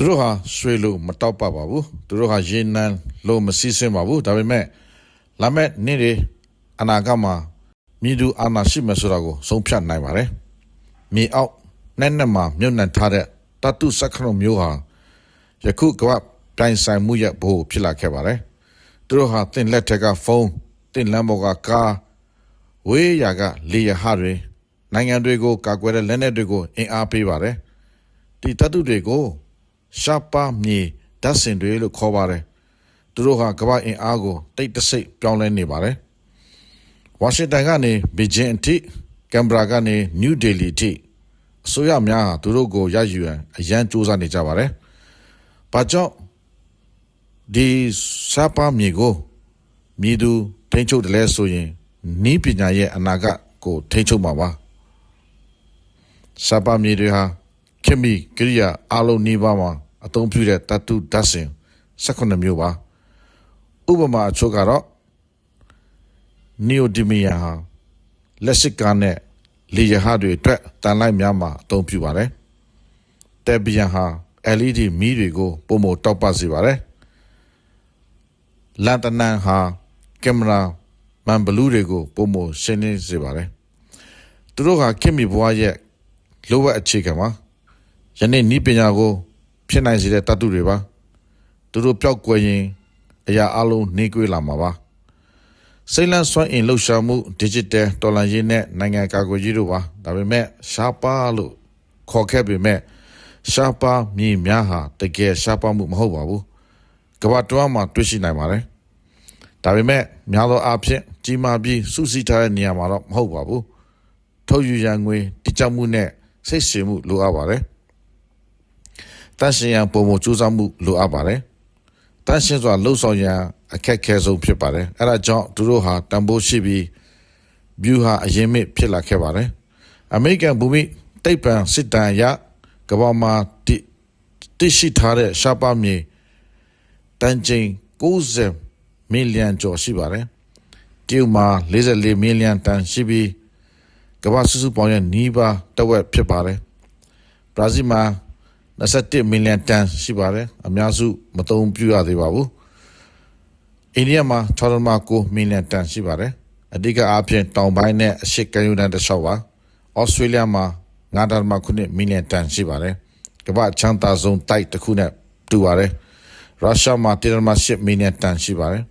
သူတို့ဟာရွှေလို့မတောက်ပပါဘူးသူတို့ဟာရေနံလို့မစီးဆင်းပါဘူးဒါပေမဲ့လာမဲ့နေ့တွေအနာဂတ်မှာမြည်သူအာနာရှိမယ်ဆိုတာကိုဆုံးဖြတ်နိုင်ပါတယ်မြေအောက်နဲ့နဲ့မှာမြုပ်နှံထားတဲ့တတုစက္ကန့်မျိုးဟာယခုကပ်ပြိုင်ဆိုင်မှုရဲ့ဘိုးဖြစ်လာခဲ့ပါတယ်သူတို့ဟာတင်လက်ထက်ကဖုန်းတင်လမ်းပေါ်ကကားဝေးရာကလေယာဉ်တွေနိုင်ငံတွေကိုကာကွယ်တဲ့လက်နက်တွေကိုအင်အားပေးပါတယ်ဒီတတုတွေကို ရှားပါမြေဓာတ်စင်တွေလို့ခေါ်ပါတယ်သူတို့ဟာကမ္ဘာအင်အားကိုတိတ်တဆိတ်ပြောင်းလဲနေပါတယ်ဝါရှင်တန်ကနေဘီဂျင်းအထိကင်ဘရာကနေနယူးဒေလီအထိအစိုးရများဟာသူတို့ကိုရယူရန်အရန်စူးစမ်းနေကြပါတယ်ဘာကြောင့်ဒီရှားပါမြေကိုမြေသူထိန်းချုပ်တယ်လဲဆိုရင်နီးပညာရဲ့အနာဂတ်ကိုထိန်းချုပ်မှာပါရှားပါမြေတွေဟာ ခင်မီကိရိယာအလုံးနှီးပါးမှာအသုံးပြုတဲ့တတုဓာတ်စင်18မျိုးပါဥပမာအချို့ကတော့နီယိုဒီမီယာဟာလက်စစ်ကားနဲ့လေယာဉ်တွေအတွက်တန်လိုက်များမှာအသုံးပြုပါတယ်တက်ဘီယန်ဟာ LED မီးတွေကိုပုံမတောက်ပစေပါတယ်လန်တနန်ဟာကင်မရာမန်ဘလူးတွေကိုပုံမရှင်းလင်းစေပါတယ်သူတို့ဟာခင်မီဘွားရဲ့လိုအပ်အခြေခံပါ ယနေ့ဤပညာကိုဖြစ်နိုင်စေတဲ့တတ်သူတွေပါသူတို့ပျောက်ကွယ်ရင်အရာအလုံးနှေးကွေးလာမှာပါစိတ်လန်းစွမ်းအင်လှုပ်ရှားမှု digital တော်လန်ရေးနဲ့နိုင်ငံကာကွယ်ရေးတို့ပါဒါပေမဲ့ရှားပါလို့ခေါ်ခဲ့ပေမဲ့ရှားပါမြည်များဟာတကယ်ရှားပါမှုမဟုတ်ပါဘူးကမ္ဘာတွမ်းမှာတွေ့ရှိနိုင်ပါတယ်ဒါပေမဲ့များသောအားဖြင့်ကြီးမားပြီးစုစည်းထားတဲ့နေရာမှာတော့မဟုတ်ပါဘူးထုတ်ယူရန်ငွေတိကျမှုနဲ့စိတ်ရှည်မှုလိုအပ်ပါတယ် တန့်ရှင်းရန်ပုံမစူးစမ်းမှုလိုအပ်ပါတယ်။တန့်ရှင်းစွာလှုပ်ဆောင်ရန်အခက်ခဲဆုံးဖြစ်ပါတယ်။အဲဒါကြောင့်သူတို့ဟာတန်ဖိုးရှိပြီး view ဟာအရင်မြစ်ဖြစ်လာခဲ့ပါတယ်။အမေရိကန်ဘူမိတိတ်ပံစစ်တမ်းအရကမ္ဘာမှာတည်တည်ရှိထားတဲ့ရှားပါမြေတန်ချိန်90မီလီယံကျော်ရှိပါတယ်။တရုတ်မှာ44မီလီယံတန်ရှိပြီးကမ္ဘာစုစုပေါင်းရဲ့နီးပါးတဝက်ဖြစ်ပါတယ်။ဘရာဇီးမှာ 21မီလီယံတန်ရှိပါတယ်အများစုမသုံးပြုရသေးပါဘူးအိန္ဒိယမှာ6.9မီလီယံတန်ရှိပါတယ်အဓိကအားဖြင့်တောင်ပိုင်းနဲ့အရှေ့ကမ်းရိုးတန်းတစ်လျှောက်ပါဩစတြေးလျမှာ9.9မီလီယံတန်ရှိပါတယ်ကမ္ဘာချမ်းသာဆုံးတိုက်တစ်ခုနဲ့တူပါတယ်ရုရှားမှာ1.8မီလီယံတန်ရှိပါတယ်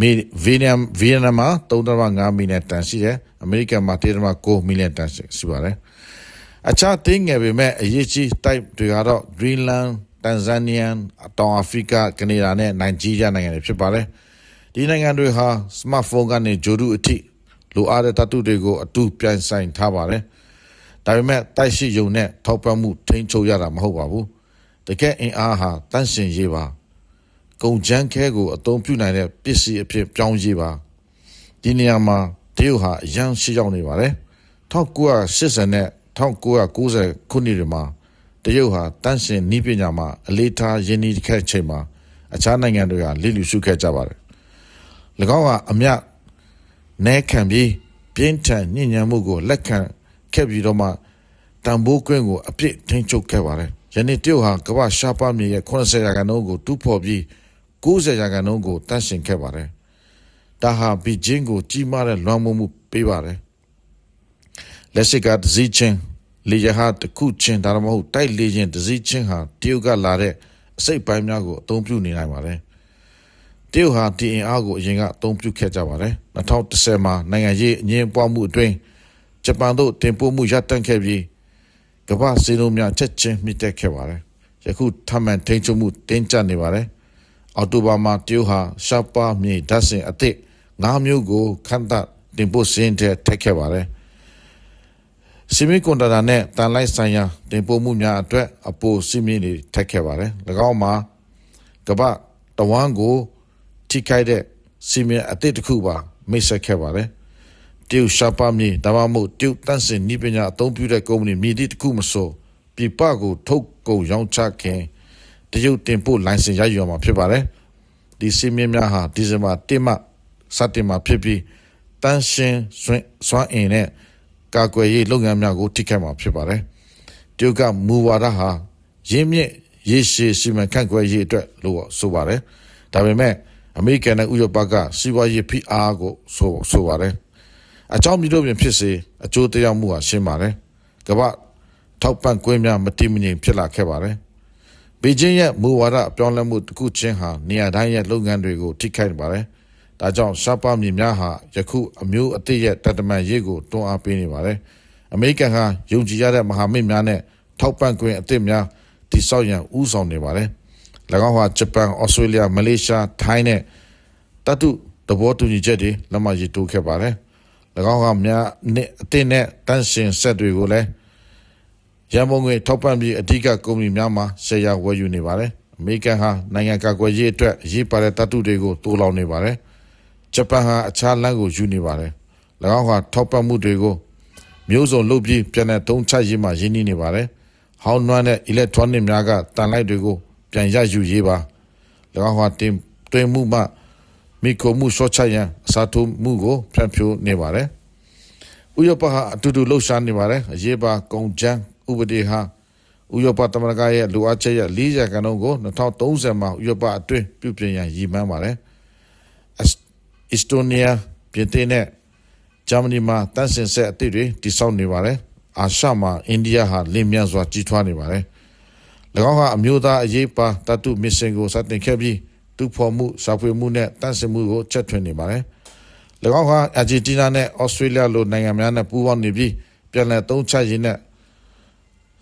မီဗီယက်နမ်ဗီယက်နမ်မှာ3.5မီလီယံတန်ရှိတယ်အမေရိကန်မှာ1.9မီလီယံတန်ရှိပါတယ် အခြားတင်းငယ်ပေမဲ့အရေးကြီး type တွေကတော့ Greenland, Tanzania, တောင်အာဖရိက, Canada နဲ့ Nigeria နိုင်ငံတွေဖြစ်ပါတယ်။ဒီနိုင်ငံတွေဟာ smartphone ကနေဂျိုဒုအထိလိုအပ်တဲ့တတုတွေကိုအတူပြိုင်ဆိုင်ထားပါတယ်။ဒါပေမဲ့တိုက်ရှိယုံနဲ့ထောက်ပံ့မှုထိန်းချုပ်ရတာမဟုတ်ပါဘူး။တကယ်အင်အားဟာတန့်ရှင်ရေးပါ။ကုန်ချမ်းခဲကိုအသုံးပြုနိုင်တဲ့ပစ္စည်းအဖြစ်ပြောင်းရေးပါ။ဒီနေရာမှာတရုတ်ဟာအရန်ရှိရောက်နေပါတယ်။1980နဲ့ 1990ခုနှစ်တွေမှာတရုတ်ဟာတန့်ရှင်နီးပညာမှာအလေးထားယင်းဒီခဲ့ချိန်မှာအခြားနိုင်ငံတွေကလိလူရှုခဲ့ကြပါတယ်။၎င်းကအမြနဲခံပြီးပြင်းထန်ညဉ့်ညမ်းမှုကိုလက်ခံခဲ့ပြီးတော့မှတန်ဖိုးကွင်းကိုအပြစ်ထိန်းချုပ်ခဲ့ပါတယ်။ယနေ့တရုတ်ဟာကမ္ဘာရှားပါးမြေရဲ့80ရာခိုင်နှုန်းကိုတူးဖော်ပြီး90ရာခိုင်နှုန်းကိုတန့်ရှင်ခဲ့ပါတယ်။ဒါဟာဘီဂျင်းကိုကြီးမားတဲ့လွှမ်းမိုးမှုပေးပါတယ် လက်ရှိကဒဇီချင်းလေယာဟာတခုချင်းဒါမှမဟုတ်တိုက်လေရင်ဒဇီချင်းဟာတရုတ်ကလာတဲ့အစိတ်ပိုင်းများကိုအသုံးပြုနေနိုင်ပါတယ်တရုတ်ဟာဒီအင်အားကိုအရင်ကအသုံးပြုခဲ့ကြပါတယ်2010မှာနိုင်ငံရေးအငင်းပွားမှုအတွင်းဂျပန်တို့တင်ပို့မှုရပ်တန့်ခဲ့ပြီးကမ္ဘာစီးလုံးများချက်ချင်းမြင့်တက်ခဲ့ပါတယ်ယခုထမှန်ထိန်းချုပ်မှုတင်းကျပ်နေပါတယ်အော်တိုဘာမှာတရုတ်ဟာရှားပါမြေဓာတ်စင်အသစ်၅မျိုးကိုခန့်သတင်ပို့စင်းတဲ့ထက်ခဲ့ပါတယ် ဆီမီကွန်ဒတာနဲ့တန်လိုက်ဆိုင်ရာတင်ပို့မှုများအတွက်အပိုစီမီတွေထက်ခဲ့ပါတယ်၎င်းမှာကပတဝမ်းကိုထိခိုက်တဲ့စီမီအသစ်တစ်ခုပါမိတ်ဆက်ခဲ့ပါတယ်တရုတ်ရှာပါမြေဒါမှမဟုတ်တရုတ်တန့်စင်ဤပညာအသုံးပြုတဲ့ကုမ္ပဏီမြေတိတစ်ခုမဆိုပြပကိုထုတ်ကုန်ရောင်းချခင်တရုတ်တင်ပို့လိုင်စင်ရယူရမှာဖြစ်ပါတယ်ဒီစီမီများဟာဒီဇင်ဘာ1မှစတင်မှာဖြစ်ပြီးတန်းရှင်းစွမ်းအင်နဲ့ ကာကွယ်ရေးလုပ်ငန်းများကိုထိခိုက်မှာဖြစ်ပါတယ်။တရုတ်ကမူဝါဒဟာရင်းမြစ်ရေရှည်စီမံခန့်ခွဲရေးအတွက်လို့ဆိုပါတယ်ဒါပေမဲ့အမေရိကန်နဲ့ဥရောပကစီးပွားရေးဖိအားကိုဆိုဆိုပါတယ်အကြောင်းမျိုးပြင်ဖြစ်စေအကျိုးတရားမှုဟာရှင်းပါတယ်ကမ္ဘာထောက်ပံ့ကွင်းများမတိမငြိမ်ဖြစ်လာခဲ့ပါတယ်ဘေကျင်းရဲ့မူဝါဒအပြောင်းလဲမှုတစ်ခုချင်းဟာနေရာတိုင်းရဲ့လုပ်ငန်းတွေကိုထိခိုက်နေပါတယ်။ ဒါကြောင့်ရှားပါမြေများဟာယခုအမျိုးအသစ်ရဲ့တတမန်ရေးကိုတွန်းအားပေးနေပါတယ်။အမေရိကန်ဟာယုံကြည်ရတဲ့မဟာမိတ်များနဲ့ထောက်ပံ့ကွင်းအသစ်များတိစောက်ရန်ဥဆောင်နေပါတယ်။၎င်းဟာဂျပန်၊ဩစတြေးလျ၊မလေးရှား၊ထိုင်းနဲ့တတုသဘောတူညီချက်တွေလက်မှတ်ရေးထိုးခဲ့ပါတယ်။၎င်းဟာများနဲ့အသစ်နဲ့တန်းရှင်ဆက်တွေကိုလည်းရန်ပုံငွေထောက်ပံ့ပြီးအဓိကကုမ္ပဏီများမှာရှယ်ယာဝယ်ယူနေပါတယ်။အမေရိကန်ဟာနိုင်ငံကာကွယ်ရေးအတွက်အရေးပါတဲ့တတ်တုတွေကိုတိုးလောင်နေပါတယ်။ ဂျပန်ဟာအခြားလမ်းကိုယူနေပါတယ်။၎င်းဟာထောက်ပံ့မှုတွေကိုမျိုးစုံလုပ်ပြီးပြန်တဲ့တုံးချရေးမှာရင်းနှီးနေပါတယ်။ဟောင်းနွမ်းတဲ့ electronic များကတန်လိုက်တွေကိုပြန်ရယူရေးပါ။၎င်းဟာတင်တွင်မှုမှမိခိုမှုရှော့ချရန်အစားထိုးမှုကိုဖျက်ဖြိုးနေပါတယ်။ဥရောပဟာအတူတူလှုပ်ရှားနေပါတယ်။အရေးပါကုန်ချမ်းဥပဒေဟာဥရောပသမဂ္ဂရဲ့လိုအပ်ချက်ရဲ့40ခန်းလုံးကို2030မှာဥရောပအတွင်းပြုပြင်ရန်ရည်မှန်းပါတယ်။အ က်စတိုးနီးယားပြင်သစ်နဲ့ဂျာမနီမှာတန်းစင်ဆက်အသစ်တွေတည်ဆောက်နေပါတယ်။အာရှမှာအိန္ဒိယဟာလင်းမြန်စွာကြီးထွားနေပါတယ်။၎င်းဟာအမျိုးသားအရေးပါတတုမစ်ရှင်ကိုစတင်ခဲ့ပြီးတူဖော်မှုစာဖွေမှုနဲ့တန်းစင်မှုကိုချက်ထွင်နေပါတယ်။၎င်းဟာအာဂျင်တီးနားနဲ့ဩစတြေးလျလိုနိုင်ငံများနဲ့ပူးပေါင်းနေပြီးပြန်လည်သုံးချရေးနဲ့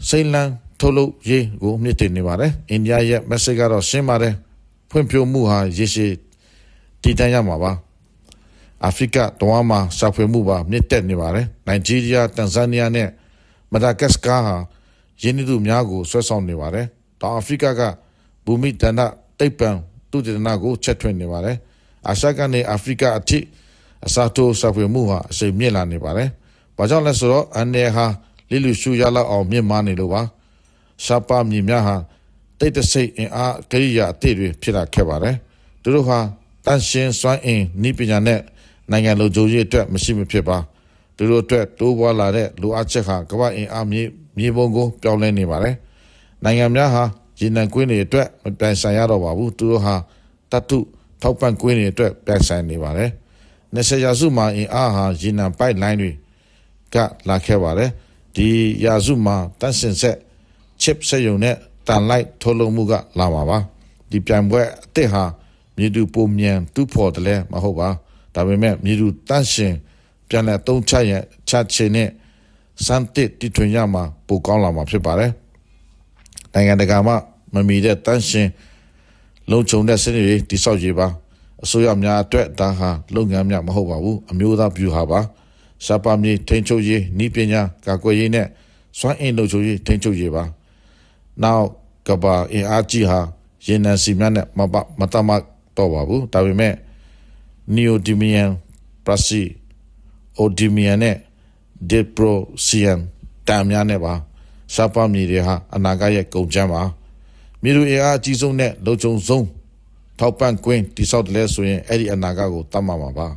စိန်လန်းထုတ်လုပ်ရေးကိုမြင့်တင်နေပါတယ်။အိန္ဒိယရဲ့ message ကတော့ရှင်းပါတယ်။ဖွံ့ဖြိုးမှုဟာရေရှည်တည်တံ့ရမှာပါ။ အာဖရိကတောင်မှာစာဖွေမှုပါမြင့်တက်နေပါတယ်။နိုင်ဂျီးရီးယား၊တန်ဇန်နီးယားနဲ့မဒါဂတ်စကာဟာယင်းသူများကိုဆွဲဆောင်နေပါတယ်။တောင်အာဖရိကကဘူမိဒန္တတိတ်ပံသူတည်နာကိုချက်ထွင်နေပါတယ်။အာရှကနေအာဖရိကအထိအစားထိုးစာဖွေမှုဟာအစိမ်မြင့်လာနေပါတယ်။ဘာကြောင့်လဲဆိုတော့အန်နယ်ဟာလိလူရှူရလောက်အောင်မြင့်မားနေလို့ပါရှားပါမြင်များဟာတိတ်တဆိတ်အင်အားကိရိယာအသစ်တွေဖြစ်လာခဲ့ပါတယ်သူတို့ဟာတန်ရှင်းစွမ်းအင်ဤပညာနဲ့ နိုင်ငံလုံခြုံရေးအတွက်မရှိမဖြစ်ပါသူတို့အတွက်တိုးပွားလာတဲ့လိုအပ်ချက်ဟာကမ္ဘာအင်အားမြေမြေပုံကိုပြောင်းလဲနေပါတယ်နိုင်ငံများဟာရေနံကွင်းတွေအတွက်မပြိုင်ဆိုင်ရတော့ပါဘူးသူတို့ဟာတတုထောက်ပံ့ကွင်းတွေအတွက်ပြိုင်ဆိုင်နေပါတယ်20ရာစုမှာအင်အားဟာရေနံပိုက်လိုင်းတွေကလာခဲ့ပါတယ်ဒီရာစုမှာတန့်စင်ဆက် chip စက်ရုံနဲ့တန်လိုက်ထုတ်လုပ်မှုကလာမှာပါဒီပြိုင်ပွဲအစ်စ်ဟာမြေတူပုံမြန်တူဖို့တယ်လဲမဟုတ်ပါ ဒါပေမဲ့မြေတူတန့်ရှင်ပြန်လဲသုံးချရချချင်နဲ့စမ်းတစ်တီထွင်ရမှာပိုကောင်းလာမှာဖြစ်ပါတယ်နိုင်ငံတကာမှမမီတဲ့တန့်ရှင်လုံခြုံတဲ့စနစ်တွေတိဆောက်ရေးပါအစိုးရများအတွက်ဒါဟာလုပ်ငန်းများမဟုတ်ပါဘူးအမျိုးသားဗျူဟာပါရှားပါမြေထိန်ချုပ်ရေးဤပညာကာကွယ်ရေးနဲ့စွမ်းအင်လုံခြုံရေးထိန်ချုပ်ရေးပါနောက်ကဘာအင်အားကြီးဟာရေနံစီများနဲ့မပမတမတော့ပါဘူးဒါပေမဲ့ နီယိုဒီမီယန်ပရစီအိုဒီမီယန်နဲ့ဒီပရိုစီယန်တမ်များနဲ့ပါရှားပါမြေတွေဟာအနာဂတ်ရဲ့ကုန်ကျန်းပါမြေလူအင်အားအကြီးဆုံးနဲ့လုံခြုံဆုံးထောက်ပံ့ကွင်းတိဆောက်တယ်လဲဆိုရင်အဲ့ဒီအနာဂတ်ကိုတတ်မှာပါပါ